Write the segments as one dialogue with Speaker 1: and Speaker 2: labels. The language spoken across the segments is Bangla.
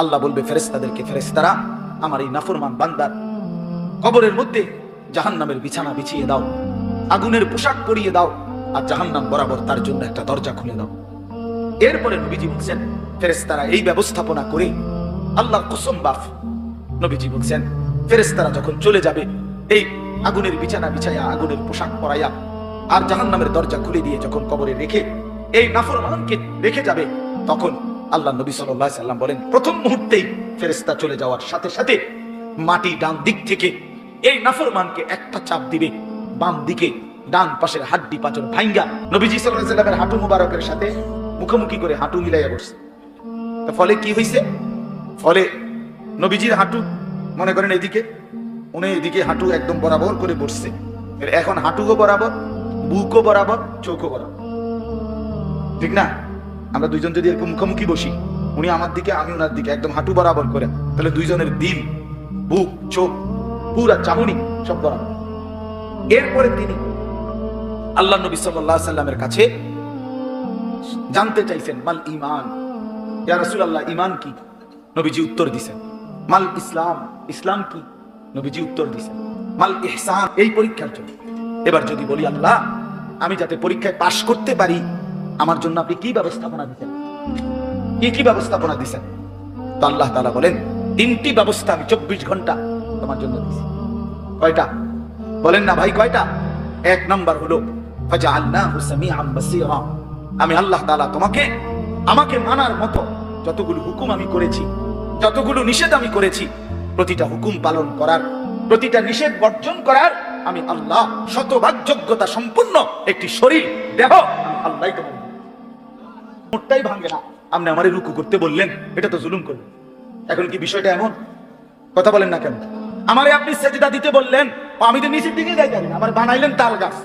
Speaker 1: আল্লাহ বলবে ফেরেস্তাদেরকে ফেরেস্তারা আমার এই নাফরমান বান্দার কবরের মধ্যে জাহান্নামের বিছানা বিছিয়ে দাও, আগুনের পোশাক পরিয়ে দাও আর জাহান্নাম বরাবর তার জন্য একটা দরজা খুলে দাও। এরপরে নবীজি বলছেন ফেরেস্তারা এই ব্যবস্থাপনা করে আল্লাহ কুসুম বাফ। নবীজি বলছেন ফেরেস্তারা যখন চলে যাবে, এই আগুনের বিছানা বিছাইয়া আগুনের পোশাক পরাইয়া আর জাহান্নামের দরজা খুলে দিয়ে যখন কবরে রেখে এই নাফরমানকে রেখে যাবে, তখন আল্লাহ নবী আলাইহি সাল্লাম বলেন, প্রথম মুহূর্তেই ফেরেস্তা চলে যাওয়ার সাথে সাথে মাটি ডান দিক থেকে এই নাফরমানকে একটা চাপ দিবে, বাম দিকে ডান পাশের হাড্ডি পাচন ভাঙ্গা নবীজি সাল্লামের হাঁটু মুবারকের সাথে মুখোমুখি করে হাঁটু মিলাইয়া বসছে। ফলে কি হয়েছে ফলে নবীজির হাঁটু, মনে করেন এদিকে, উনি এদিকে হাঁটু একদম বরাবর করে বসছে। এখন হাঁটুও বরাবর, বুকও বরাবর, চোখও বরাবর। ঠিক না? আমরা দুইজন যদি এরকম মুখোমুখি বসি, উনি আমার দিকে, আমি ওনার দিকে একদম হাঁটু বরাবর করে, তাহলে দুইজনের দিল, বুক, চোখ, পুরা চামুনি সব বরাবর। এরপরে তিনি আল্লাহ নবী আলাইহি সাল্লামের কাছে জানতে চাইছেন, মাল ইমান ইয়া ইমান কি? নবীজি উত্তর দিছেন। মাল ইসলাম ইসলাম কি? নবীজি উত্তর দিছেন। মাল ইহসান, এই পরীক্ষার জন্য। এবার যদি বলি, আল্লাহ, আমি যাতে পরীক্ষায় পাশ করতে পারি আমার জন্য আপনি কি ব্যবস্থাপনা দিতেন? কি কি ব্যবস্থাপনা দিছেন? তো আল্লাহ তাআলা বলেন, তিনটি ব্যবস্থা আমি চব্বিশ ঘণ্টা তোমার জন্য দিছি। কয়টা? বলেন না ভাই, কয়টা? এক নাম্বার হলো আমি আল্লাহ তালা তোমাকে, আমাকে মানার মতো যতগুলো হুকুম আমি করেছি, যতগুলো নিষেধ আমি করেছি, প্রতিটা হুকুম পালন করার, প্রতিটা নিষেধ বর্জন করার আমি আল্লাহ শতভাগ যোগ্যতা সম্পূর্ণ একটি শরীর দেহ আল্লাহ তোমার মোটটাই ভাঙে না। আপনি আমারে রুকু করতে বললেন, এটা তো জুলুম করলেন। এখন কি বিষয়টা এমন? কথা বলেন না কেন? আমারে আপনি সেজদা দিতে বললেন, আমি তো নিচের দিকে যাই জানি আমার বানাইলেন তাল গাছ।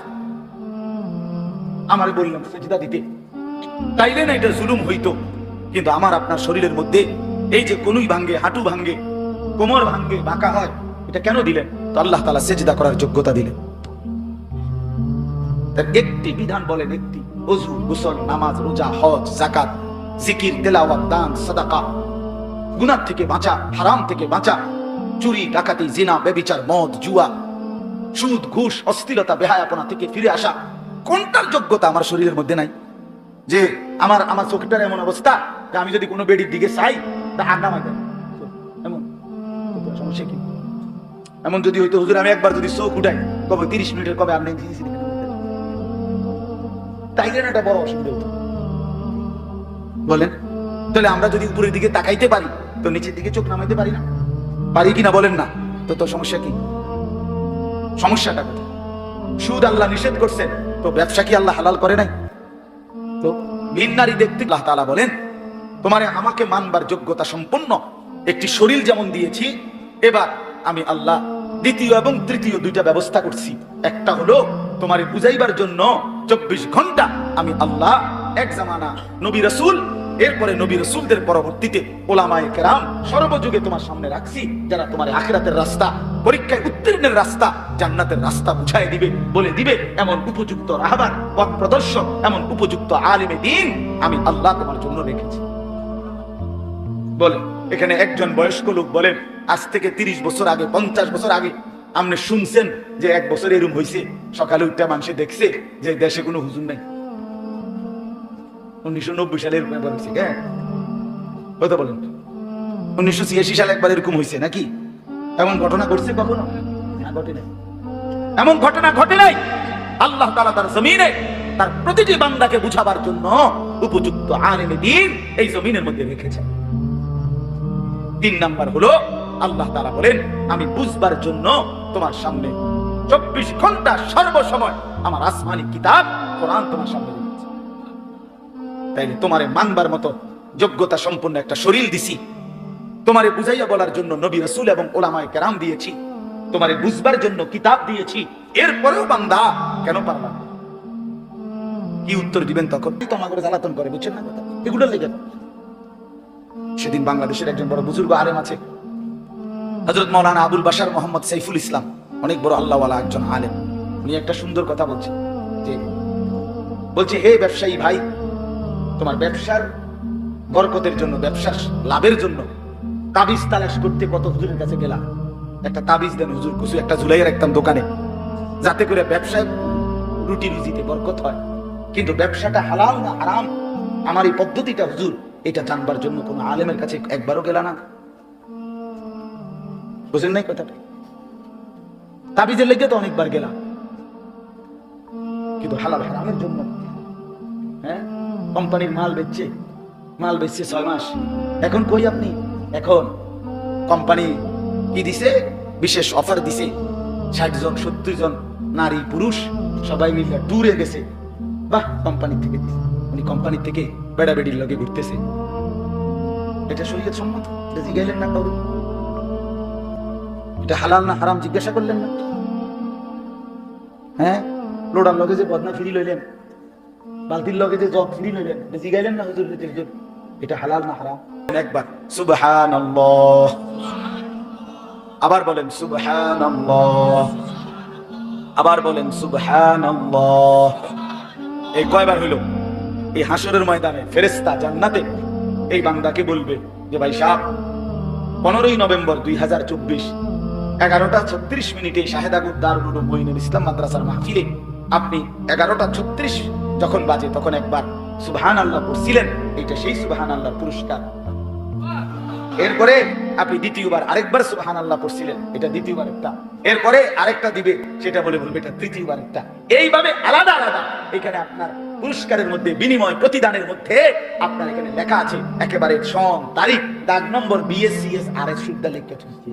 Speaker 1: আমারে বললেন সেজদা দিতে। তাইলে না এটা জুলুম হইতো। কিন্তু আমার আপনার শরীরের মধ্যে এই যে কোনুই ভাঙ্গে হাঁটু ভাঙ্গে কোমর ভাঙ্গে বাঁকা হয়, এটা কেন দিলেন? তো আল্লাহ তালা সেজদা করার যোগ্যতা দিলেন। তার একটি বিধান বলেন একটি অজু গোসল, নামাজ, রোজা, হজ জাকাত জিকির, তেলাওয়াত, দান, সাদাকা। গুনাহ থেকে বাঁচা, হারাম থেকে বাঁচা, চুরি, ডাকাতি, জিনা বেবিচার মদ, জুয়া, সুদ, ঘুষ, অস্থিরতা, বেহায়াপনা থেকে ফিরে আসা, কোনটার যোগ্যতা আমার শরীরের মধ্যে নাই? যে আমার আমার চোখটার এমন অবস্থা যে আমি যদি কোনো বেডির দিকে চাই, তা নামাই দেন এমন সমস্যা কি? এমন যদি হইতো, হুজুর, আমি একবার যদি চোখ উঠাই কবে তিরিশ মিনিটের কবে আপনি তাইলে বড় অসুবিধা বলেন? তাহলে আমরা যদি উপরের দিকে তাকাইতে পারি, তো নিচের দিকে চোখ নামাইতে পারি না? পারি কিনা বলেন না? তো সমস্যা কি? সমস্যাটা কোথায়? সুদ আল্লাহ নিষেধ করছেন তো ব্যবসা কি আল্লাহ হালাল করে নাই? তো ভিন নারী দেখতে আল্লাহ তাআলা বলেন, তোমারে আমাকে মানবার যোগ্যতা সম্পন্ন একটি শরীর যেমন দিয়েছি, এবার আমি আল্লাহ দ্বিতীয় এবং তৃতীয় দুইটা ব্যবস্থা করছি। একটা হলো তোমারে বুঝাইবার জন্য চব্বিশ ঘণ্টা আমি আল্লাহ এক জামানা নবী রসুল, এরপরে নবী রসুলদের পরবর্তীতে ওলামায়ে কেরাম সর্বযুগে তোমার সামনে রাখছি, যারা তোমার আখিরাতের রাস্তা, পরীক্ষায় উত্তীর্ণের রাস্তা, জান্নাতের রাস্তা বুঝাই দিবে, বলে দিবে, এমন উপযুক্ত রাহবার, পথ প্রদর্শক, এমন উপযুক্ত আলিমে দিন আমি আল্লাহ তোমার জন্য রেখেছি। বলে এখানে একজন বয়স্ক লোক বলেন, আজ থেকে তিরিশ বছর আগে, পঞ্চাশ বছর আগে আপনি শুনছেন যে এক বছর এরম হয়েছে সকালে উঠতে মানুষে দেখছে যে দেশে কোনো হুজুর নাই। উনিশশো নব্বই সালে এরকম একবার হয়েছে হ্যাঁ? কথা বলেন। উনিশশো ছিয়াশি সালে একবার এরকম হয়েছে নাকি? এমন ঘটনা ঘটছে কখনো? না, ঘটে নাই। এমন ঘটনা ঘটে নাই। আল্লাহ তালা তার জমিনে, তার প্রতিটি বান্দাকে বুঝাবার জন্য উপযুক্ত আলেমে দিন এই জমিনের মধ্যে রেখেছেন তিন নাম্বার হলো, আল্লাহ তাআলা বলেন, আমি বুঝবার জন্য তোমার সামনে। চব্বিশ ঘণ্টা সর্বসময় আমার আসমানি কিতাব কোরআন তোমার সামনে তাইলে তোমারে মানবার মতো যোগ্যতা সম্পন্ন একটা শরীর দিছি। তোমারে বুঝাইয়া বলার জন্য নবী রসুল এবং ওলামায় কেরাম দিয়েছি। তোমারে বুঝবার জন্য কিতাব দিয়েছি। এরপরেও বান্দা কেন পারলাম কি উত্তর দিবেন তখন? তো জ্বালাতন করে, বুঝছেন না কথা? এগুলো লেগে। সেদিন বাংলাদেশের একজন বড় বুজুর্গ আলেম আছে হজরত মৌলানা আবুল বাসার মোহাম্মদ সাইফুল ইসলাম, অনেক বড় আল্লাহওয়ালা একজন আলেম। উনি একটা সুন্দর কথা বলছে যে, বলছে, হে ব্যবসায়ী ভাই, তোমার ব্যবসার বরকতের জন্য, ব্যবসার লাভের জন্য তাবিজ তালাশ করতে কত হুজুরের কাছে গেলাম। একটা তাবিজ দেন হুজুর কিছু একটা ঝুলাই রাখতাম দোকানে, যাতে করে ব্যবসায় রুটি রুজিতে বরকত হয়। কিন্তু ব্যবসাটা হালাল না আরাম আমার এই পদ্ধতিটা হুজুর, এটা জানবার জন্য কোনো আলেমের কাছে একবারও গেল না। বুঝেন নাই কথাটা? তাবিজের লেগে তো অনেকবার গেলাম। কিন্তু হালাল হারামের জন্য হ্যাঁ? কোম্পানির মাল বেচছে মাল বেচছে ছয় মাস। এখন কই আপনি? এখন কোম্পানি কি দিছে? বিশেষ অফার দিছে। ষাট জন, সত্তর জন নারী, পুরুষ, সবাই মিলে ট্যুরে গেছে। বাহ কোম্পানি থেকে উনি কোম্পানি থেকে বেড়া বেড়ির লগে ঘুরতেছে। এটা শরীরের সম্মত? জিগাইলেন না কারও এটা হালাল না হারাম জিজ্ঞাসা করলেন না? হ্যাঁ? লোডার লগে যে বদনা ফিরি লইলেন, বালতির লগে যে জগ ফিরি লইলেন জিগাইলেন না হুজুর হুজুর এটা হালাল না হারাম? একবার, সুবহানাল্লাহ। আবার বলেন, সুবহানাল্লাহ। আবার বলেন, সুবহানাল্লাহ। এই কয়বার হইল? এই হাসরের ময়দানে ফেরেস্তা জান্নাতে এই বান্দাকে বলবে যে, ভাই সাহেব, পনেরোই নভেম্বর দুই হাজার চব্বিশ এগারোটা ছত্রিশ মিনিটে শাহেদাগুর দারুল মহিনুল ইসলাম মাদ্রাসার মাহফিলে আপনি এগারোটা ছত্রিশ যখন বাজে তখন একবার সুবহান আল্লাহ পড়ছিলেন এটা সেই সুবহান আল্লাহ পুরস্কার। এরপরে আপনি দ্বিতীয়বার আরেকবার সুবহান আল্লাহ পড়ছিলেন, এটা দ্বিতীয়বার একটা। এরপরে আরেকটা দিবে, সেটা বলে বলবে এটা তৃতীয়বার একটা। এইভাবে আলাদা আলাদা। এখানে আপনার পুরস্কারের মধ্যে, বিনিময় প্রতিদানের মধ্যে আপনার এখানে লেখা আছে, একেবারে সন তারিখ, দাগ নম্বর বিএসসিএস আর এস শুদ্ধ লেখা চলছে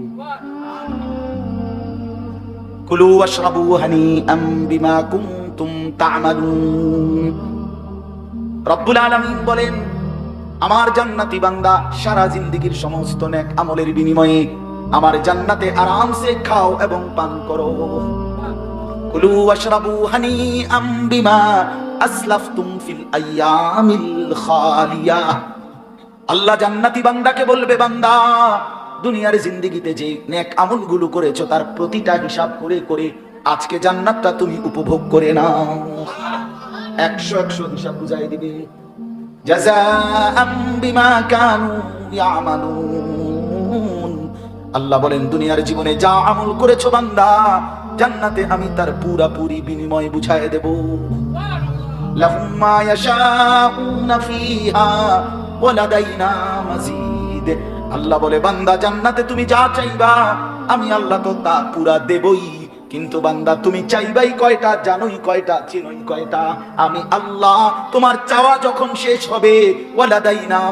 Speaker 1: কুলু ওয়াশরাবু হানিআম বিমা কুনতুম তা'মালুন। রব্বুল আলামিন বলেন আমার জান্নাতি বান্দা সারা জিন্দেগীর সমস্ত নেক আমলের বিনিময়ে আমার জান্নাতে আরামসে খাও এবং পান করো। কুলু ওয়াশরাবু হানিআম বিমা আসলাফতুম ফিল আইয়ামিল খালিয়া। আল্লাহ জান্নাতি বান্দাকে বলবে, বান্দা, দুনিয়ার জিন্দিগিতে যে নেক আমলগুলো করেছ, তার প্রতিটা হিসাব করে করে আজকে জান্নাতটা তুমি উপভোগ করে নাও। একশো একশো হিসাব বুঝাই দিবে। আল্লাহ বলেন, দুনিয়ার জীবনে যা আমল করেছ বান্দা, জান্নাতে আমি তার পুরাপুরি বিনিময় বুঝায় দেব। আল্লাহ বলে, বান্দা, জান্নাতে তুমি যা চাইবা, আমি আল্লাহ তো তা পুরা দেবই। কিন্তু বান্দা, তুমি চাইবাই কয়টা, জানোই কয়টা, চিনোই কয়টা। আমি আল্লাহ, তোমার চাওয়া যখন শেষ হবে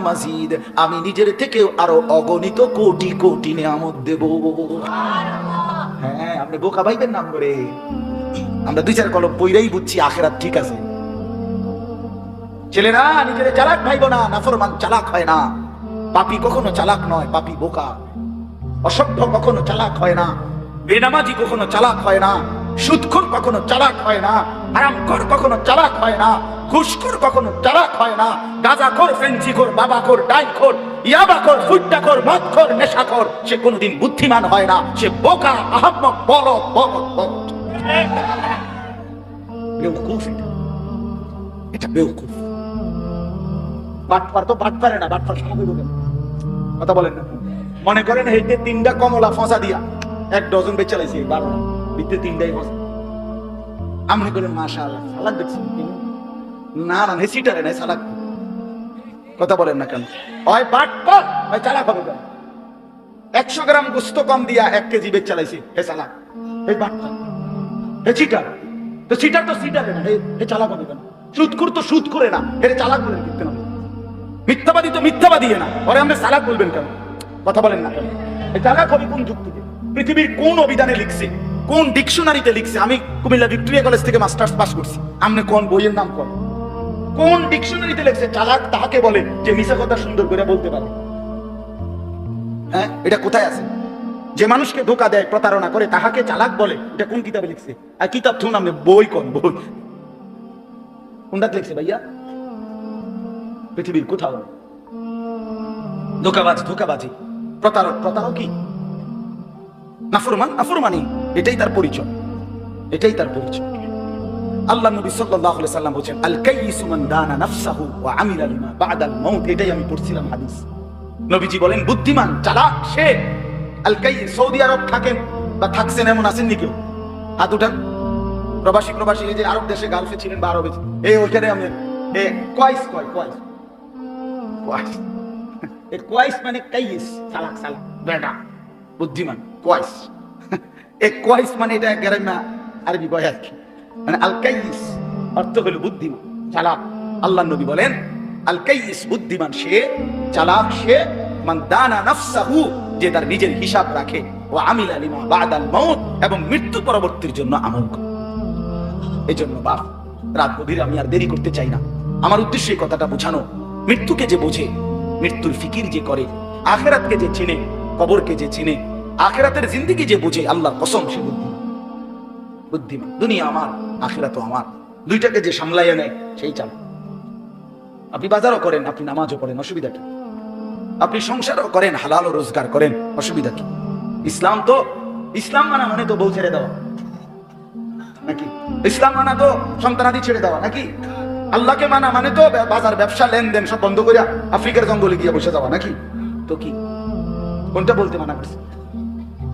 Speaker 1: মাজিদ, আমি নিজের থেকে আরও অগণিত কোটি কোটি নিয়ামত দেব। হ্যাঁ আপনি বোকা ভাইবেন নাম করে। আমরা দুই চার কলম বইরাই বুঝছি, আখেরাত ঠিক আছে। ছেলেরা, নিজের চালাক ভাইব না, নাফরমান চালাক হয় না। পাপি কখনো চালাক নয়, পাপি বোকা। অসভ্য কখনো চালাক হয় না। বেনামাজি কখনো চালাক হয় না সুদখোর কখনো চালাক হয় না আরামখোর কখনো চালাক হয় না, ঘুষখোর কখনো চালাক হয় না, গাঁজাখোর, ফেন্সিখোর, বাবাখোর, ডাইখোর, ইয়াবাখোর, ফুট্টাখোর, মদখোর, নেশাখোর, সে কোনোদিন বুদ্ধিমান হয় না, সে বোকা, আহাম্মক বলদ বলদ বলদ বেউকুফ এটা। এটা বেউকুফ বাটপার তো বাট পারে না বাটপার কথা বলেন না। মনে করেন হেঁটে তিনটা কমলা ফসা দিয়া এক ডজন বেচে লাইছে তিনটাই করেন মাশা সালাদ দেখছেন না না হে সিটারে নাই, সালাদ। কথা বলেন না কেন? হয় চালাক হবে একশো গ্রাম কম দিয়া এক কেজি বেচ চালাইছে হে সালাক এই বাটপার হে চিটার। তো সিটার তো সিটারে না, হে হে চালাক হবে কেন? তো সুদ করে না, হে চালাক বলেন কেন মিথ্যাবাদী তো মিথ্যাবাদী না। ওরে আমরা সালাক বলবেন কেন? কথা বলেন না চালাক হবে কোন যুক্তিতে পৃথিবীর কোন অভিধানে লিখছে? কোন ডিকশনারিতে লিখছে? আমি কুমিল্লা ভিক্টোরিয়া কলেজ থেকে মাস্টার্স পাস করছি। আপনি কোন বইয়ের নাম কোন কোন ডিকশনারিতে লিখছে? চালাক তাহাকে বলে যে মিশা কথা সুন্দর করে বলতে পারে। হ্যাঁ এটা কোথায় আছে? যে মানুষকে ধোকা দেয়, প্রতারণা করে, তাহাকে চালাক বলে, এটা কোন কিতাবে লিখছে? আর কিতাব থুন আপনি বই কোন বই। কোনটা লিখছে ভাইয়া? পৃথিবীর কোথাও। ধোকাবাজ, ধোকাবাজি। প্রতারক প্রতারক কি? নাফরমান, নাফরমানি, এটাই তার পরিচয়। এটাই তার পরিচয়। আল্লাহ নবী সাল্লাল্লাহু আলাইহি সাল্লাম বলেন আল কাইয়িসু মান দানা নাফসাহু ওয়া আমিলা লিমা বাদাল মাউত এটাই আমি পড়ছিলাম হাদিস। নবীজি বলেন, বুদ্ধিমান, চালাক, সে আল আলকাই, সৌদি আরব থাকেন বা থাকছেন এমন আছেন নাকি হাত উঠান। প্রবাসী প্রবাসী, এই যে আরব দেশে গালফে ছিলেন বা আরবে এই ওইখানে আমি, এ কয়েস কয় কয়েস কয়েস এ কয়েস মানে কাইস চালাক চালাক বেটা বুদ্ধিমান। কয়েস এ কয়েস মানে এটা গ্রামে আরবি কয় আর কি। মানে আল অর্থ হলো বুদ্ধিমান, চালাক। আল্লাহ নবী বলেন আল কাইস বুদ্ধিমান সে, চালাক সে, মান দানা নাফসাহু, যে তার নিজের হিসাব রাখে। ও আমিল আলিমা বাদাল মউত, এবং মৃত্যু পরবর্তীর জন্য আমল করে। এই জন্য বাপ, রাত গভীরে আমি আর দেরি করতে চাই না। আমার উদ্দেশ্য এই কথাটা বোঝানো। মৃত্যুকে যে বোঝে, মৃত্যুর ফিকির যে করে, আখেরাতকে যে চেনে, কবরকে যে চেনে আখেরাতের জিন্দিগি যে বোঝে আল্লাহর কসম, সে বুদ্ধি। বুদ্ধিমান দুনিয়া আমার, আখেরাতও আমার। দুইটাকে যে সামলাইয়া নেয়, সেই চাল। আপনি বাজারও করেন, আপনি নামাজও পড়েন, অসুবিধা কি? আপনি সংসারও করেন, হালালও রোজগার করেন, অসুবিধা কি? ইসলাম তো, ইসলাম মানা মানে তো বউ ছেড়ে দেওয়া। নাকি? ইসলাম মানা তো সন্তানাদি ছেড়ে দেওয়া, নাকি? আল্লাহকে মানা মানে তো বাজার, ব্যবসা, লেনদেন সব বন্ধ করে আফ্রিকার জঙ্গলে গিয়ে বসে যাওয়া, নাকি? তো কি? কোনটা বলতে মানা করছে?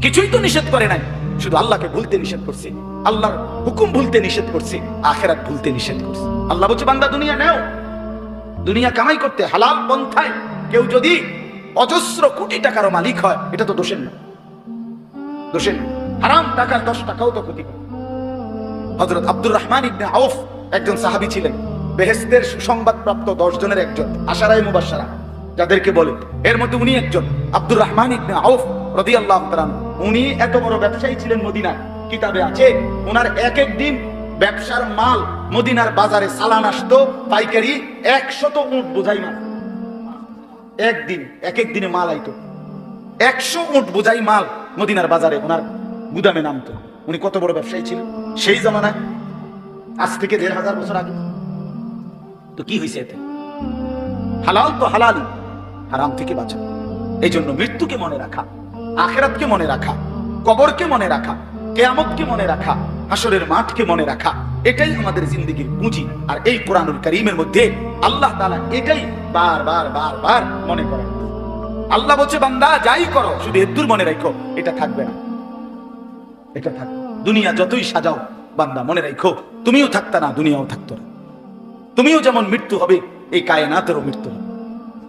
Speaker 1: কিছুই তো নিষেধ করে নাই। শুধু আল্লাহকে ভুলতে নিষেধ করছে। আল্লাহর হুকুম ভুলতে নিষেধ করছে। আখেরাত ভুলতে নিষেধ করছে। আল্লাহ বলছে, বান্দা, দুনিয়া নেও। দুনিয়া কামাই করতে হালাল পন্থায় কেউ যদি অজস্র কোটি টাকার মালিক হয়, এটা তো দোষের না। দোষের না। হারাম টাকার দশ টাকাও তো ক্ষতি হজরত আব্দুর রহমান ইবনে আউফ একজন সাহাবী ছিলেন। বেহেস্তের সুসংবাদ প্রাপ্ত দশ জনের একজন আশারাই মুবাসারা যাদেরকে বলে। এর মধ্যে উনি একজন, আব্দুর রহমান ইবনে আউফ। রাদিয়াল্লাহু তাআলা উনি এত বড় ব্যবসায়ী ছিলেন মদিনার। কিতাবে আছে ওনার এক এক দিন ব্যবসার মাল মদিনার বাজারে সালান আসতো, পাইকারি একশত উট বোঝাই মাল। একদিন, এক এক দিনে মাল আইতো। একশো উট বোঝাই মাল মদিনার বাজারে ওনার গুদামে নামতো। উনি কত বড় ব্যবসায়ী ছিলেন? সেই জমানায়। আজ থেকে দেড় হাজার বছর আগে। তো কি হয়েছে এতে? হালাল তো হালালই, হারাম থেকে বাঁচা এই জন্য মৃত্যুকে মনে রাখা। আখেরাতকে মনে রাখা, কবরকে মনে রাখা, কেয়ামতকে মনে রাখা হাসরের মাঠকে মনে রাখা, এটাই আমাদের জিন্দগির পুঁজি। আর এই কোরআনুল করিমের মধ্যে আল্লাহ তাআলা এটাই বার বার বার বার মনে করেন। আল্লাহ বলছে, বান্দা, যাই করো, শুধু এদ্দুর মনে রাখো, এটা থাকবে না। এটা থাকবে দুনিয়া যতই সাজাও, বান্দা, মনে রাখো, তুমিও থাকতা না, দুনিয়াও থাকতো না। তুমিও যেমন মৃত্যু হবে, এই কায়নাতেরও মৃত্যু হবে।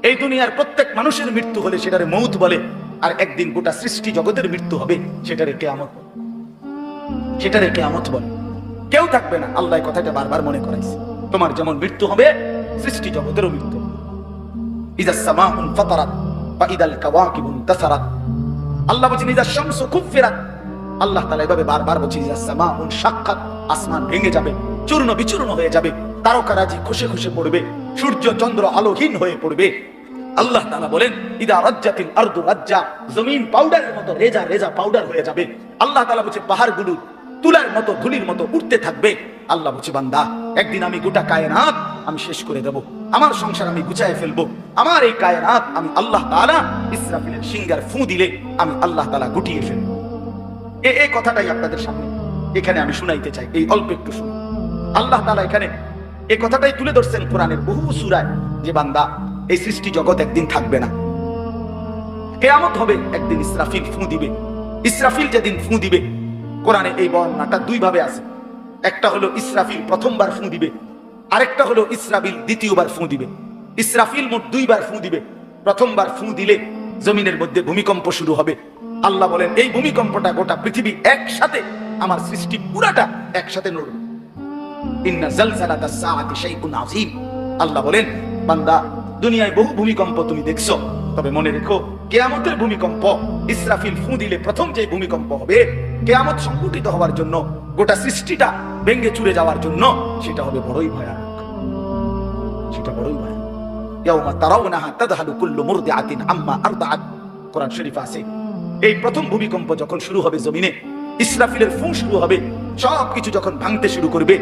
Speaker 1: এই দুনিয়ার প্রত্যেক মানুষের মৃত্যু হলে সেটারে মৌত বলে আর একদিন গোটা সৃষ্টি জগতের মৃত্যু হবে, সেটারে কেয়ামত। সেটারে কেয়ামত বলে। কেউ থাকবে না, আল্লাহ কথাটা বারবার মনে করাইছে। তোমার যেমন মৃত্যু হবে, সৃষ্টি জগতেরও মৃত্যু হয়ে তারকারাজি খুশে খুশে পড়বে, সূর্য চন্দ্র আলোহীন হয়ে পড়বে। আল্লাহ তাআলা বলেন, ইদা রাজ্জাতিল আরদু রাজ্জা জমিন পাউডারের মতো, রেজা রেজা পাউডার হয়ে যাবে। আল্লাহ তাআলা বলছে, পাহাড়গুলো তুলার মতো, ধুলির মতো উঠতে থাকবে। আল্লাহ বলছে, বান্দা, একদিন আমি গোটা কায়নাত আমি শেষ করে দেব। আমার সংসার আমি গুছায় ফেলব। আমার এই কায়নাত আমি আল্লাহ তাআলা ইসরাফিলের সিঙ্গার ফু দিলে আমি আল্লাহ তাআলা গুটিয়ে ফেলব। এ এই কথাটাই আপনাদের সামনে এখানে আমি শুনাইতে চাই, এই অল্প একটু শুনুন। আল্লাহ তাআলা এখানে এই কথাটাই তুলে ধরছেন কোরআনের বহু সূরায় যে, বান্দা এই সৃষ্টি জগৎ একদিন থাকবে না। কেয়ামত হবে, একদিন ইসরাফিল ফু দিবে। ইসরাফিল যেদিন ফু দিবে, কোরআনে এই বর্ণনাটা দুই ভাবে আছে। একটা হলো ইসরাফিল প্রথমবার ফু দিবে, আরেকটা হলো ইসরাফিল দ্বিতীয়বার ফু দিবে। ইসরাফিল মোট দুইবার ফু দিবে। প্রথমবার ফু দিলে জমিনের মধ্যে ভূমিকম্প শুরু হবে। আল্লাহ বলেন, এই ভূমিকম্পটা গোটা পৃথিবী একসাথে, আমার সৃষ্টি পুরাটা একসাথে নড়বে। ইন্না জালজালাতা সাআতি শাইউন আযীম। আল্লাহ বলেন, বান্দা দুনিয়ায় বহু ভূমিকম্প তুমি দেখছ। তবে মনে রেখো, কেয়ামতের ভূমিকম্প, ইসরাফিল ফু দিলে প্রথম যে ভূমিকম্প হবে, কেয়ামত সংঘটিত হওয়ার জন্য, গোটা সৃষ্টিটা ভেঙে চুরে যাওয়ার জন্য, সেটা হবে বড়ই ভয়ানক। সেটা বড়ই ভয়ানক। ইয়াউমা তাদহালু কুল্লু মুরদিআতিন আম্মা আরদাআত। কোরআন শরীফ আছে, এই প্রথম ভূমিকম্প যখন শুরু হবে জমিনে, ইসরাফিলের ফু শুরু হবে সব কিছু যখন ভাঙতে শুরু করবে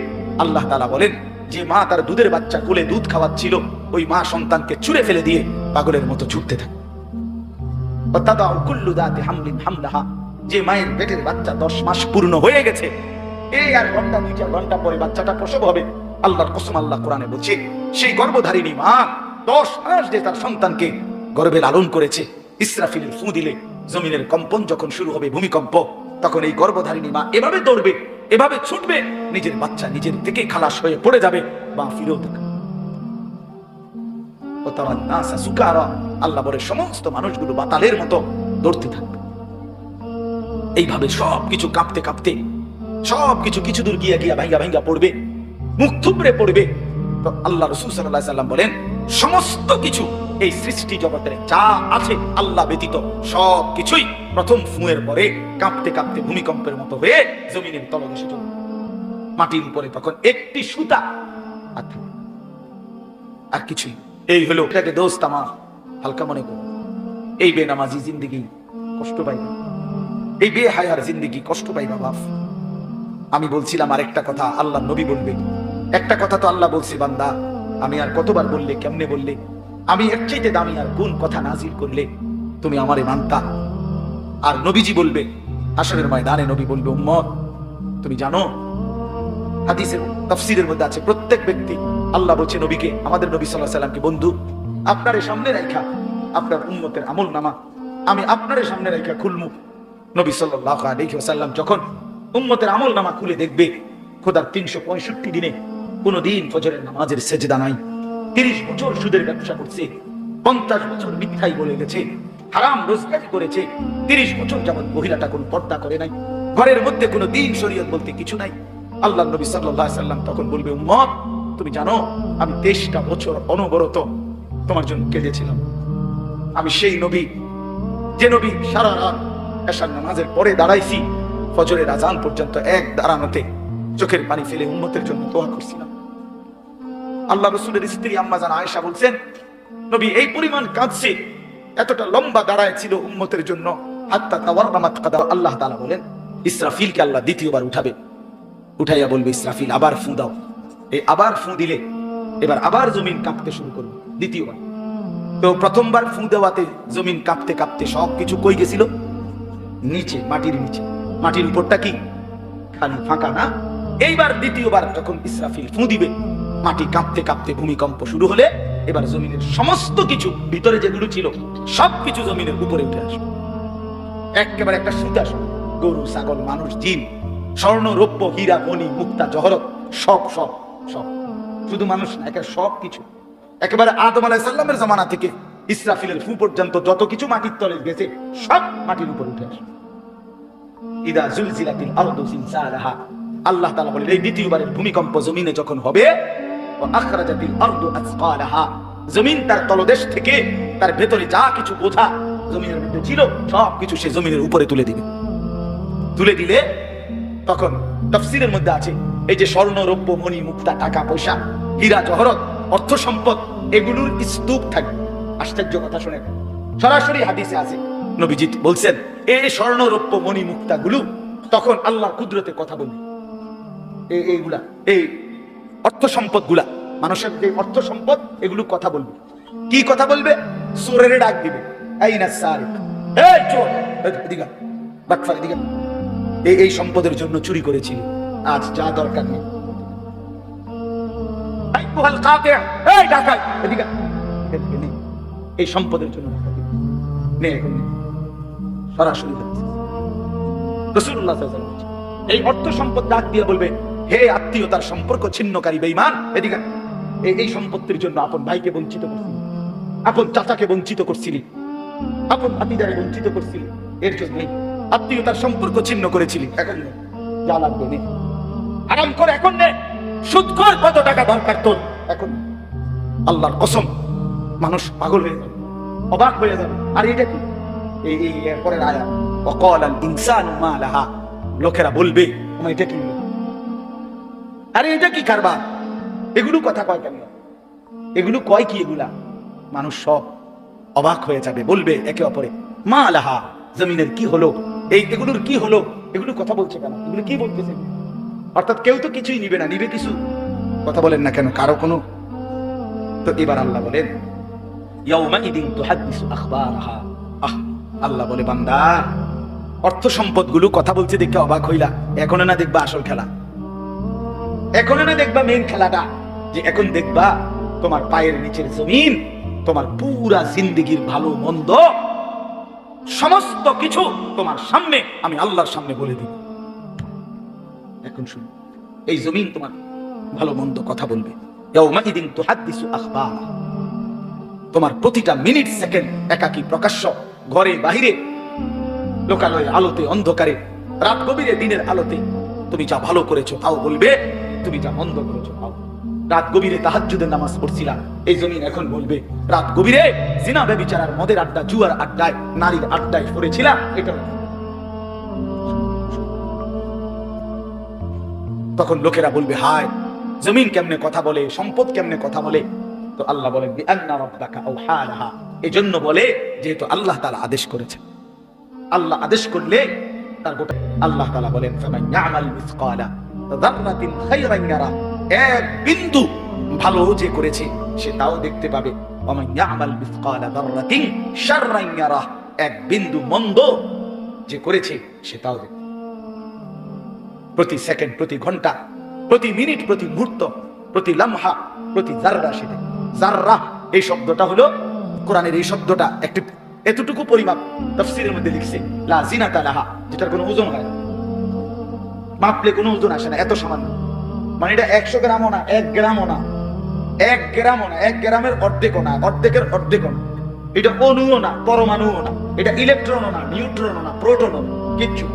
Speaker 1: আল্লাহ তাআলা বলেন, যে মা তার দুধের বাচ্চা কোলে দুধ খাওয়াচ্ছিল, ওই মা সন্তানকে ছুঁড়ে ফেলে দিয়ে পাগলের মতো ছুটতে থাকে। যে মায়ের পেটের বাচ্চা দশ মাস পূর্ণ হয়ে গেছে, এই আর ঘণ্টা দুই চার ঘণ্টা পরে বাচ্চাটা প্রসব হবে। আল্লাহর কসম আল্লাহ কোরআনে বলছে, সেই গর্ভধারিণী মা দশ মাস যে তার সন্তানকে গর্বে লালন করেছে, ইসরাফিলের ফু দিলে, জমিনের কম্পন যখন শুরু হবে ভূমিকম্প, তখন এই গর্ভধারিণী মা এভাবে দৌড়বে এভাবে ছুটবে, নিজের বাচ্চা নিজের থেকে খালাস হয়ে পড়ে যাবে। বা ফিরেও আল্লাহ বলে, সমস্ত মানুষগুলো বাতালের মতো দৌড়তে থাকবে। এইভাবে সব কিছু কাঁপতে কাঁপতে সব কিছু কিছু দূর গিয়া গিয়া ভাঙ্গা ভাঙ্গা পড়বে, মুখ থুবড়ে পড়বে। তো আল্লাহ রসুল সাল্লাহ সাল্লাম বলেন, সমস্ত কিছু এই সৃষ্টি জগতের যা আছে আল্লাহ ব্যতীত সব কিছুই প্রথম ফুঁয়ের পরে কাঁপতে কাঁপতে ভূমিকম্পের মতো হয়ে জমিনের তলদেশে চলবে মাটির উপরে তখন একটি সুতা আর কিছুই এই হলো এটাকে দোস্ত আমার, হালকা মনে করো। এই বেনামাজি জিন্দিগি কষ্ট পাই এই বে হায়ার জিন্দিগি কষ্ট পাইবা বাপ। আমি বলছিলাম আরেকটা কথা, আল্লাহ নবী বলবে। একটা কথা তো আল্লাহ বলছি, বান্দা, আমি আর কতবার বললে, কেমনে বললে? আমি এর চাইতে দামি আর কোন কথা নাজিল করলে তুমি আমারে মানতা। আর নবীজি বলবে আসরের ময়দানে নবী বলবে, উম্মত, তুমি জানো, হাদিসের, তাফসিরের মধ্যে আছে, প্রত্যেক ব্যক্তি, আল্লাহ বলছে নবীকে, আমাদের নবী সাল্লাহ সাল্লামকে, বন্ধু, আপনার সামনে রাখা আপনার উন্মতের আমল নামা। আমি আপনার সামনে রাখা খুলমু। নবী সাল্লাহ আলাইহি ওয়াসাল্লাম যখন উম্মতের আমল নামা খুলে দেখবে, খোদার তিনশো পঁয়ষট্টি দিনে কোনোদিন ফজরের নামাজের সেজদা নাই। তিরিশ বছর সুদের ব্যবসা করছে, পঞ্চাশ বছর মিথ্যাই বলে গেছে, হারাম রোজগারি করেছে, তিরিশ বছর যাবৎ মহিলাটা কোন পর্দা করে নাই। ঘরের মধ্যে কোনো দিন শরীয়ত বলতে কিছু নাই। আল্লাহ নবী সাল্লাহ সাল্লাম তখন বলবে, উম্মত, তুমি জানো, আমি তেইশটা বছর অনবরত তোমার জন্য কেঁদেছিলাম। আমি সেই নবী, যে নবী সারা রাত এশার নামাজের পরে দাঁড়াইছি, ফজরের আজান পর্যন্ত এক দাঁড়ানোতে চোখের পানি ফেলে উম্মতের জন্য দোয়া করছিলাম। আল্লাহ রসুলের স্ত্রী আম্মাজান আয়েশা বলছেন, নবী, এই পরিমাণ কাঁদছে। এতটা লম্বা দাঁড়ায় ছিল উম্মতের জন্য। আল্লাহ বলেন, ইসরাফিলকে আল্লাহ দ্বিতীয়বার উঠাবে। উঠাইয়া বলবে, ইসরাফিল, আবার ফু দাও। এই আবার ফু দিলে এবার আবার জমিন কাঁপতে শুরু করবে, দ্বিতীয়বার। তো প্রথমবার ফু দেওয়াতে জমিন কাঁপতে কাঁপতে সব কিছু কই গেছিল? নিচে, মাটির নিচে। মাটির উপরটা কি? খালি ফাঁকা না? এইবার দ্বিতীয়বার যখন ইসরাফিল ফু দিবে, মাটি কাঁপতে কাঁপতে ভূমিকম্প শুরু হলে এবার জমিনের সমস্ত কিছু, ভিতরে যেগুলো ছিল সব কিছু জমিনের উপরে উঠে আসবে। একেবারে একটা সুতা গরু, ছাগল, মানুষ, জিন, স্বর্ণ, রৌপ্য, হীরা মণি মুক্তা, জহরত, সব সব সব। শুধু মানুষ না, একেবারে সব কিছু একেবারে আদম আলাহ সাল্লামের জমানা থেকে ইসরাফিলের ফু পর্যন্ত যত কিছু মাটির তলে গেছে, সব মাটির উপর উঠে আসবে। ইদা জুলজিলাতিল আরদু জিলজালাহা আল্লাহ তাআলা বলেন, এই দ্বিতীয়বারের ভূমিকম্প জমিনে যখন হবে জমিন তার তলদেশ থেকে তার ভেতরে যা কিছু বোঝা জমিনের মধ্যে ছিল, সব কিছু সে জমিনের উপরে তুলে দিবে। তুলে দিলে তখন তফসিলের মধ্যে আছে, এই যে স্বর্ণ, রৌপ্য, মণি, মুক্তা, টাকা, পয়সা, হীরা, জহরত, অর্থ সম্পদ, এগুলোর স্তূপ থাকে আশ্চর্য কথা শুনে সরাসরি হাদিসে আছে নবীজিৎ বলছেন, এই স্বর্ণ, রৌপ্য, মণি মুক্তা গুলো তখন আল্লাহ কুদরতে কথা বলবে। এইগুলা। এই অর্থ সম্পদগুলা মানুষের যে অর্থ সম্পদ, এগুলো কথা বলবে। কি কথা বলবে? চোরের ডাক দিবে। এই না স্যার এই চোর। বাটফার এদিকে আয়। এই এই সম্পদের জন্য চুরি করেছিলি। আজ যা দরকার নেই। এই সম্পদের জন্য। সরাসরি এই অর্থ সম্পদ ডাক দিয়ে বলবে হে আত্মীয়তার সম্পর্ক ছিন্নকারী, বেঈমান। এদিকে এই সম্পত্তির জন্য আপন ভাইকে বঞ্চিত করছিলি আপন চাচাকে বঞ্চিত করছিলি। আপন ভাতিজারে বঞ্চিত করছিলি। এর জন্যই আত্মীয়তার সম্পর্ক ছিন্ন করেছিলি। এখন। যা লাগবে নে। আরাম করে এখন নে। সুদ কর, কত টাকা দরকার তোর। এখন আল্লাহর কসম, মানুষ পাগল হয়ে যাবে। অবাক হয়ে যাবে। আর এটা কি? এই এরপরের আয়া অকল আল ইনসান মা লাহা লোকেরা বলবে এটা কি? আরে, এটা কি কারবার? এগুলো কথা কয় কেন? এগুলো কয় কি এগুলা? মানুষ সব অবাক হয়ে যাবে, বলবে একে অপরে, মা লাহা, জমিনের কি হলো? এই এগুলোর কি হলো? এগুলো কথা বলছে কেন? এগুলো কি বলতেছে? অর্থাৎ কেউ তো কিছুই নিবে না, নিবে কিছু? কথা বলেন না কেন? কারও কোনো? তো এবার আল্লাহ বলেন আল্লাহ বলে, বান্দা, অর্থ সম্পদগুলো কথা বলছে দেখে অবাক হইলা। এখনও না দেখবা আসল খেলা। এখনও না দেখবা মেন খেলাটা। যে এখন দেখবা তোমার পায়ের নিচের জমিন, তোমার পুরা জিন্দিগির ভালো মন্দ, সমস্ত কিছু তোমার সামনে, আমি আল্লাহর সামনে বলে দিব। এখন শুন, এই জমিন তোমার ভালো মন্দ কথা বলবে। তোমার প্রতিটা মিনিট, সেকেন্ড একাকী প্রকাশ্য, ঘরে, বাহিরে, লোকালয়ে, আলোতে, অন্ধকারে, রাত গভীরে, দিনের আলোতে, তুমি যা ভালো করেছ তাও বলবে। তুমি যা মন্দ করেছ তাও রাত গভীরে তাহাজ্জুদের নামাজ পড়ছিলাম। এই জমিন এখন বলবে, রাত গভীরে জিনা বেবিচারার মদের আড্ডা, জুয়ার আড্ডায়, নারীর আড্ডায় পড়েছিলাম এটা তখন লোকেরা বলবে, হায়, জমিন কেমনে কথা বলে, সম্পদ কেমনে কথা বলে? তো আল্লাহ বলেন এজন্য বলে, যেহেতু আল্লাহ তাআলা আদেশ করেছে আল্লাহ আদেশ করলে তার গোটা আল্লাহ তালা বলেন ইয়ারা এক বিন্দু ভালো যে করেছে, সে তাও দেখতে পাবে। মিসকালা ইয়ারা এক বিন্দু মন্দ যে করেছে, সে তাও প্রতি সেকেন্ড, প্রতি ঘণ্টা, প্রতি মিনিট, প্রতি মুহূর্ত, প্রতি লামহা, প্রতি জাররা সেটা জাররা এই শব্দটা হলো কোরআনের এই শব্দটা। একটি এতটুকু পরিমাপ তাফসীরের মধ্যে লিখছে, লা জিনাতা যেটার কোনো ওজন হয় না। মাপলে কোনো ওজন আসে না, এত সামান্য। মানে এটা একশো গ্রামও না, এক গ্রামও না। এক গ্রামও না, এক গ্রামের অর্ধেকও না, অর্ধেকের অর্ধেকও না। এটা অণুও না, পরমাণুও না। এটা ইলেকট্রনও না, নিউট্রনও না, প্রোটনও না, কিচ্ছু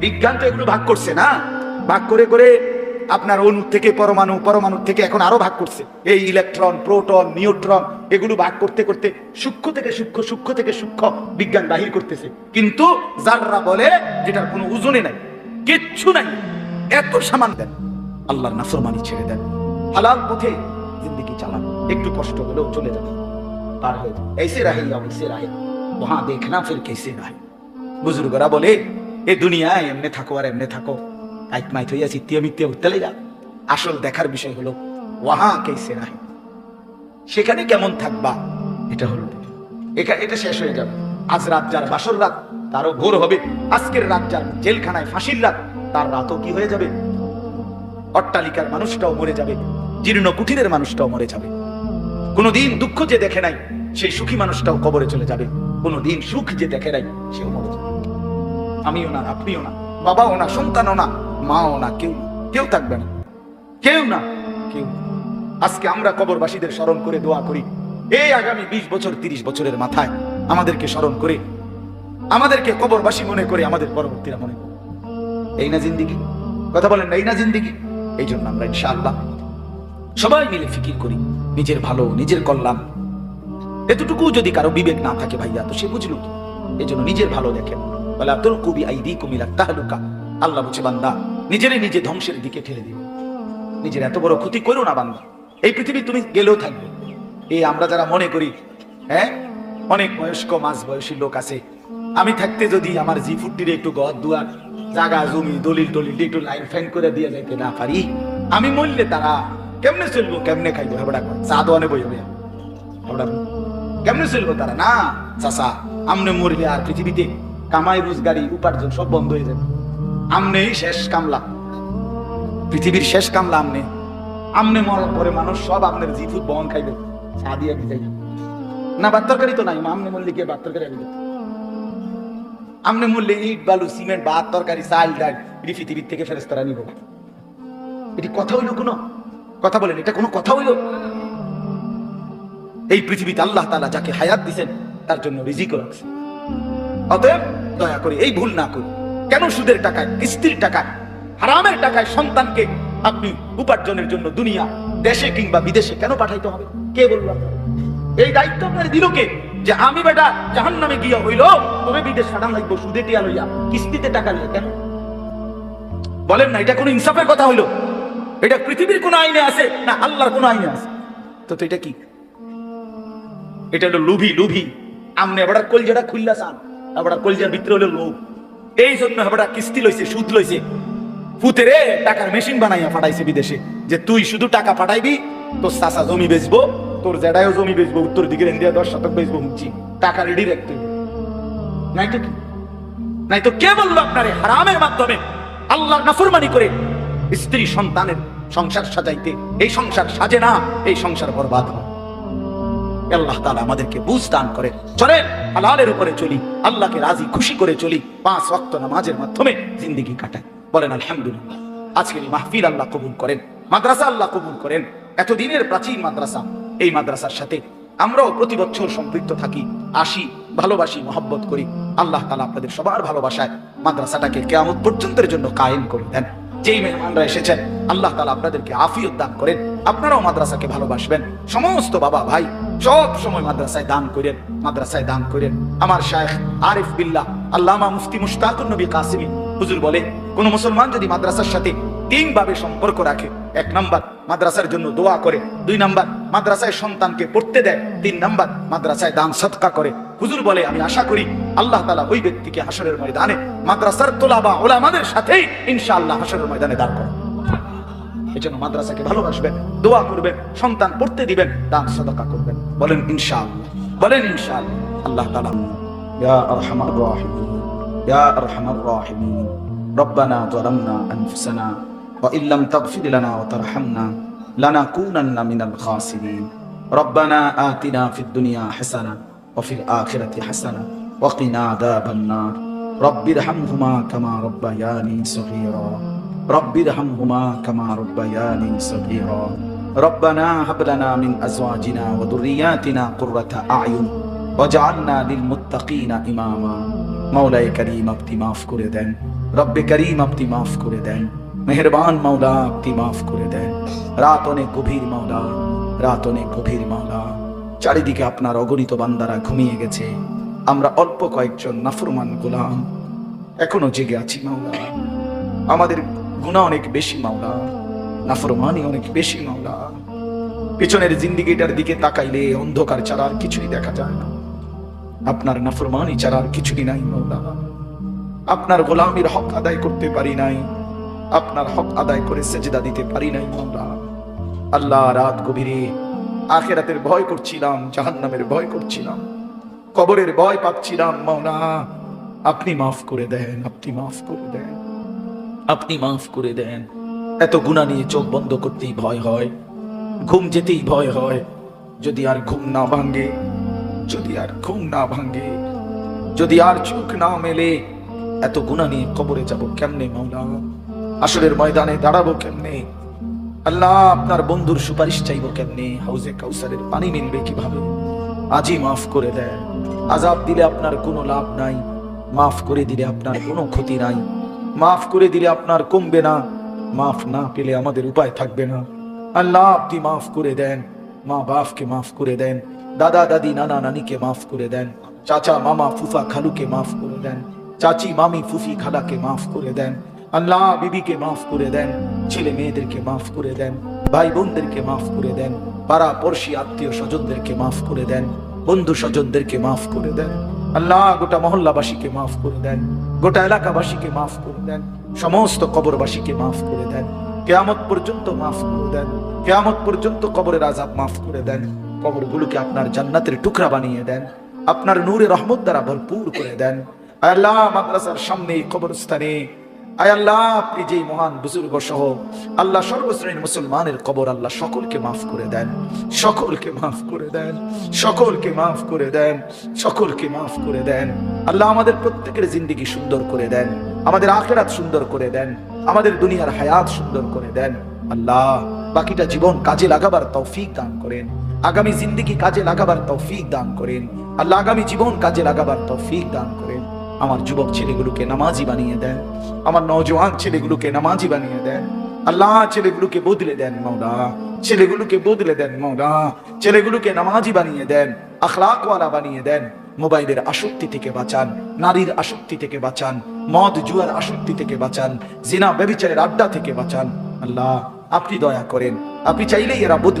Speaker 1: বিজ্ঞান তো এগুলো ভাগ করছে না। ভাগ করে করে আপনার অণু থেকে পরমাণু পরমাণু থেকে এখন আরও ভাগ করছে। এই ইলেকট্রন, প্রোটন, নিউট্রন, এগুলো ভাগ করতে করতে সূক্ষ্ম থেকে সূক্ষ্ম সূক্ষ্ম থেকে সূক্ষ্ম বিজ্ঞান বাহির করতেছে। কিন্তু যাররা বলে যেটার কোনো ওজনে নাই, কিচ্ছু নাই, এত সামান দেন, আল্লাহর নাফরমানি ছেড়ে দেন। হালাল পথে জিন্দগি চালান, একটু কষ্ট হলেও চলে যাবে পার হয়ে এসে রাহে যাও এইসে রাহে ওহা দেখনা ফের কেসে রাহে বুজুর্গরা বলে, এ দুনিয়া এমনে থাকো আর এমনে থাকো। কাইট মাইট হইয়া চিত্তীয় আসল দেখার বিষয় হলো, ওয়াহা সেখানে কেমন থাকবা? এটা হলো এটা এটা শেষ হয়ে যাবে। আজ রাত যার বাসর রাত, তারও ভোর হবে। আজকের রাত যার জেলখানায় ফাঁসির রাত, তার রাতও কি হয়ে যাবে? অট্টালিকার মানুষটাও মরে যাবে। জীর্ণ কুঠিরের মানুষটাও মরে যাবে। কোনোদিন দুঃখ যে দেখে নাই, সেই সুখী মানুষটাও কবরে চলে যাবে। কোনোদিন সুখ যে দেখে নাই, সেও মরে যাবে। আমিও না, আপনিও না। বাবাও না, সন্তানও না, মাও না, কেউ কেউ থাকবে না। কেউ না, কেউ আজকে আমরা কবরবাসীদের স্মরণ করে দোয়া করি। এই আগামী বিশ বছর, তিরিশ বছরের মাথায় আমাদেরকে স্মরণ করে, আমাদেরকে কবরবাসী মনে করে, আমাদের পরবর্তীরা মনে করে। এই না জিন্দিগি? কথা বলেন না, এই না জিন্দিগি? এই জন্য আমরা ইনশাআল্লাহ সবাই মিলে ফিকির করি, নিজের ভালো, নিজের কল্যাণ। এতটুকু যদি কারও বিবেক না থাকে ভাইয়া, তো সে বুঝলো কি? এই জন্য নিজের ভালো দেখেন বলে কবি আইদি কুমিলা তাহলুকা। আল্লাহ বান্দা, নিজেরে নিজে ধ্বংসের দিকে ঠেলে নিজের এত বড় ক্ষতি করো না বান্দা। এই পৃথিবী তুমি গেলেও থাকবে। এই আমরা যারা মনে করি হ্যাঁ অনেক বয়স্ক বয়সী লোক আছে, আমি থাকতে যদি আমার জি ফুটির একটু ঘর দুয়ার, জাগা, জমি, দলিল টলিল একটু লাইন ফাইন করে দিয়ে যাইতে না পারি, আমি মরলে তারা কেমনে চলবো, কেমনে খাইবো? হেবড়া চা দোয়ানে বই হবে কেমনে চলবো তারা? না চাষা আমনে মরলে আর পৃথিবীতে কামাই, রোজগারি, উপার্জন সব বন্ধ হয়ে যাবে। আমনেই শেষ কামলা। পৃথিবীর শেষ কামলা আমনে। আমনে মরার পরে মানুষ সব আপনার জিফুত বহন খাইবে। চা দিয়ে বিদায় না, ভাত তরকারি তো নাই আমনে গিয়ে ভাত তরকারি আনবে? আমনে মরলে ইট, বালু, সিমেন্ট, ভাত, তরকারি, চাল, ডাল, এটি পৃথিবীর থেকে ফেরেস্তারা নিব। এটি কথা হইল কোনো? কথা বলেন, এটা কোনো কথা হইল? এই পৃথিবীতে আল্লাহ তালা যাকে হায়াত দিছেন, তার জন্য রিজিকও রাখছে অতএব দয়া করে, এই ভুল না করুন কেন সুদের টাকায়, কিস্তির টাকায়, হারামের টাকায় সন্তানকে আপনি উপার্জনের জন্য দুনিয়া, দেশে কিংবা বিদেশে কেন পাঠাইতে হবে? কে বলল? এই দায়িত্ব আপনার দিল কে? যে আমি বেটা জাহান নামে গিয়া হইল, তবে বিদেশ সাড়ান লাগবো, সুদে টিয়া লইয়া, কিস্তিতে টাকা নিয়ে কেন? বলেন না, এটা কোনো ইনসাফের কথা হইল? এটা পৃথিবীর কোন আইনে আছে, না আল্লাহর কোন আইনে আছে? তো তো এটা কি? এটা হলো লুভি লুভি। আমনে এবার কলজাটা খুললা চান কলজার ভিতরে হলো এই জন্য এবার কিস্তি লইছে, সুদ লইছে। টাকার মেশিন বানাইয়া পাঠাইছে বিদেশে। যে তুই শুধু টাকা পাঠাইবি তোর জমি বেচবো, তোর জেডায়ও জমি বেচবো, উত্তর দিকের ইন্ডিয়া দশ শতক বেচবো মুচি টাকা রেডি রাখতে। নাই তো নাই তো কে বলল আপনারে? হারামের মাধ্যমে আল্লাহর নাফরমানি করে স্ত্রী সন্তানের সংসার সাজাইতে। এই সংসার সাজে না, এই সংসার বরবাদ হয়। আল্লাহ তাআলা আমাদেরকে বুঝ দান করে। চলেন, হালালের উপরে চলি। আল্লাহকে রাজি, খুশি করে চলি। পাঁচ ওয়াক্ত নামাজের মাধ্যমে জিন্দেগি কাটাই। বলেন, আলহামদুলিল্লাহ। আজকের মাহফিল আল্লাহ কবুল করেন। মাদ্রাসা আল্লাহ কবুল করেন। এতদিনের প্রাচীন মাদ্রাসা। এই মাদ্রাসার সাথে আমরাও প্রতি বছর সম্পৃক্ত থাকি, আসি, ভালোবাসি, মহব্বত করি। আল্লাহ তালা আপনাদের সবার ভালোবাসায় মাদ্রাসাটাকে কেয়ামত পর্যন্তের জন্য কায়েম করে দেন। যেই মেহমানরা এসেছেন, আল্লাহ তালা আপনাদেরকে আফিয়ত দান করেন। আপনারাও মাদ্রাসাকে ভালোবাসবেন। সমস্ত বাবা ভাই সব সময় মাদ্রাসায় দান করেন, মাদ্রাসায় দান করেন। আমার শায়েখ আরিফ বিল্লাহ, আল্লামা মুফতি মুশতাকুর নবী কাসিমি, হুজুর বলে, কোন মুসলমান যদি মাদ্রাসার সাথে তিন ভাবে সম্পর্ক রাখে, এক নাম্বার মাদ্রাসার জন্য দোয়া করে, দুই নাম্বার মাদ্রাসায় সন্তানকে পড়তে দেয়, তিন নাম্বার মাদ্রাসায় দান সৎকা করে। হুজুর বলে, আমি আশা করি আল্লাহ তালা ওই ব্যক্তিকে হাসরের ময়দানে মাদ্রাসার তোলা বা ওলামাদের সাথেই ইনশাআল্লাহ হাসরের ময়দানে দান করে যেন মাদ্রাসাকে ভালোবাসবেন, দোয়া করবেন, সন্তান পড়তে দিবেন, দান, সদকা করবেন। বলেন, ইনশাআল্লাহ। বলেন, ইনশাআল্লাহ। আল্লাহ তাআলা ইয়া আরহামার রাহিমিন, ইয়া আরহামার রাহিমিন, রব্বানা যালামনা আনফুসানা, ওয়া ইল্লাম তাগফির লানা ওয়া তারহামনা লানাকুনান্না মিনাল খাসিরিন। রব্বানা আতিনা ফিদ দুনিয়া হাসানা ওয়া ফিল আখিরাতি হাসানা ওয়া কিনা রব্বির হামহুমা কামা মিন আজওয়াজিনা ইমামা। করিম আপনি মাফ করে দেন। রব্বে করিম আপনি করে দেন। মেহেরবান মাওলা আপনি করে দেন। রাত অনেক গভীর মৌলা রাত অনেক গভীর মৌলা চারিদিকে আপনার অগণিত বান্দারা ঘুমিয়ে গেছে। আমরা অল্প কয়েকজন নাফরমান গোলাম। এখনও জেগে আছি মাওলা। আমাদের গুণা অনেক বেশি, মাওলা। নাফরমানি অনেক বেশি, মাওলা। পিছনের জিন্দিগিটার দিকে তাকাইলে অন্ধকার ছাড়া আর কিছুই দেখা যায় না। আপনার নাফরমানি ছাড়া আর কিছুই নাই, মাওলা। আপনার গোলামির হক আদায় করতে পারি নাই। আপনার হক আদায় করে সেজদা দিতে পারি নাই, মাওলা। আল্লাহ রাত গভীরে আখেরাতের ভয় করছিলাম, জাহান্নামের ভয় করছিলাম। কবরের ভয় পাচ্ছিলাম, মাওলা। আপনি মাফ করে দেন, আপনি মাফ করে দেন। আপনি মাফ করে দেন। এত গুণা নিয়ে চোখ বন্ধ করতেই ভয় হয়। ঘুম যেতেই ভয় হয়। যদি আর ঘুম না ভাঙ্গে যদি আর ঘুম না ভাঙ্গে যদি আর চোখ না মেলে, এত গুণা নিয়ে কবরে যাব কেমনে, মাওলা? আসরের ময়দানে দাঁড়াবো কেমনে? আল্লাহ, আপনার বন্ধুর সুপারিশ চাইব কেমনে? হাউজে কাউসারের পানি মিলবে কীভাবে? আজই মাফ করে দেন। আজাব দিলে আপনার কোনো লাভ নাই। মাফ করে দিলে আপনার কোনো ক্ষতি নাই। মাফ করে দিলে আপনার কমবে না মাফ না পেলে আমাদের উপায় থাকবে না আল্লাহ আপনি মাফ করে দেন মা বাপকে মাফ করে দেন দাদা দাদি নানা নানিকে মাফ করে দেন চাচা মামা ফুফা খালুকে মাফ করে দেন চাচি মামি ফুফি খালাকে মাফ করে দেন আল্লাহ বিবিকে মাফ করে দেন ছেলে মেয়েদেরকে মাফ করে দেন ভাই বোনদেরকে মাফ করে দেন পাড়া পড়শি আত্মীয় স্বজনদেরকে মাফ করে দেন বন্ধু স্বজনদেরকে মাফ করে দেন আল্লাহ গোটা মহল্লাবাসীকে মাফ করে দেন, গোটা এলাকাবাসীকে মাফ করে দেন, সমস্ত কবরবাসীকে মাফ করে দেন, কেয়ামত পর্যন্ত মাফ করে দেন, কেয়ামত পর্যন্ত কবরের আজাব মাফ করে দেন, কবরগুলোকে আপনার জান্নাতের টুকরা বানিয়ে দেন, আপনার নূরে রহমত দ্বারা ভরপুর করে দেন। আল্লাহ মাদ্রাসার সামনে কবরস্থানে আল্লাহ, আপনি যেই মহান বুজুর্গ সহ আল্লাহ সর্বশ্রেণীর মুসলমানের কবর আল্লাহ সকলকে মাফ করে দেন, সকলকে মাফ করে দেন, সকলকে মাফ করে দেন, সকলকে মাফ করে দেন। আল্লাহ আমাদের প্রত্যেকের জিন্দিগি সুন্দর করে দেন, আমাদের আখেরাত সুন্দর করে দেন, আমাদের দুনিয়ার হায়াত সুন্দর করে দেন। আল্লাহ, বাকিটা জীবন কাজে লাগাবার তৌফিক দান করেন, আগামী জিন্দিগি কাজে লাগাবার তৌফিক দান করেন, আল্লাহ আগামী জীবন কাজে লাগাবার তৌফিক দান করেন। আমার যুবক ছেলেগুলোকে নামাজি বানিয়ে দেন। আমার নওজোয়ান ছেলেগুলোকে নামাজি বানিয়ে দেন। আল্লাহ ছেলেগুলোকে বদলে দেন মৌলা ছেলেগুলোকে বদলে দেন মৌলা ছেলেগুলোকে নামাজি বানিয়ে দেন, আখলাকওয়ালা বানিয়ে দেন। মোবাইলের আসক্তি থেকে বাঁচান, নারীর আসক্তি থেকে বাঁচান, মদ জুয়ার আসক্তি থেকে বাঁচান, জিনা, ব্যবিচারের আড্ডা থেকে বাঁচান। আল্লাহ, আপনি দয়া করেন। আপনি চাইলেই এরা বদলে